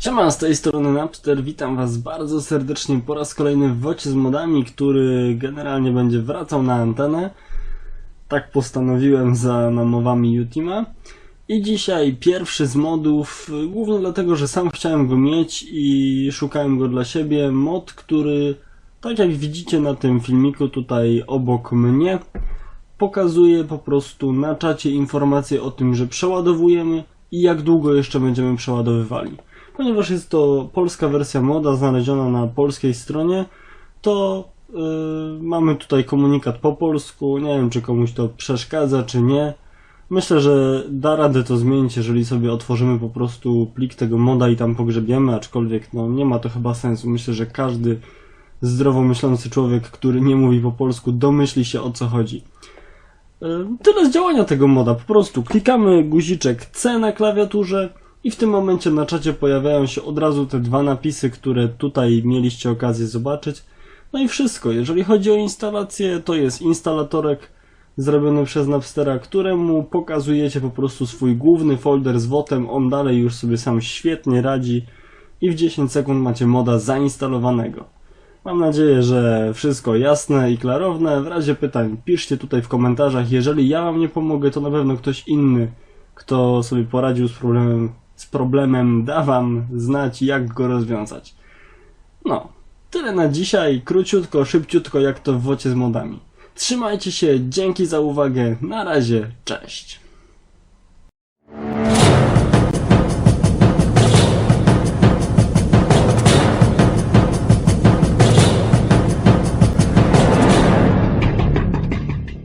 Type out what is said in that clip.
Siema, z tej strony Napster, witam was bardzo serdecznie po raz kolejny w Wocie z modami, który generalnie będzie wracał na antenę. Tak postanowiłem za namowami Utima. I dzisiaj pierwszy z modów, y, głównie dlatego, że sam chciałem go mieć i szukałem go dla siebie. Mod, który, tak jak widzicie na tym filmiku tutaj obok mnie, pokazuje po prostu na czacie informacje o tym, że przeładowujemy i jak długo jeszcze będziemy przeładowywali. Ponieważ jest to polska wersja moda znaleziona na polskiej stronie, to yy, mamy tutaj komunikat po polsku. Nie wiem, czy komuś to przeszkadza, czy nie. Myślę, że da radę to zmienić, jeżeli sobie otworzymy po prostu plik tego moda i tam pogrzebiemy, aczkolwiek no, nie ma to chyba sensu. Myślę, że każdy zdrowo myślący człowiek, który nie mówi po polsku, domyśli się o co chodzi. Yy, Tyle z działania tego moda. Po prostu klikamy guziczek C na klawiaturze i w tym momencie na czacie pojawiają się od razu te dwa napisy, które tutaj mieliście okazję zobaczyć. No i wszystko. Jeżeli chodzi o instalację, to jest instalatorek zrobiony przez Napstera, któremu pokazujecie po prostu swój główny folder z wotem. On dalej już sobie sam świetnie radzi i w 10 sekund macie moda zainstalowanego. Mam nadzieję, że wszystko jasne i klarowne. W razie pytań piszcie tutaj w komentarzach. Jeżeli ja wam nie pomogę, to na pewno ktoś inny, kto sobie poradził z problemem, z problemem da wam znać, jak go rozwiązać. No, tyle na dzisiaj. Króciutko, szybciutko, jak to w wocie z modami. Trzymajcie się, dzięki za uwagę. Na razie, cześć.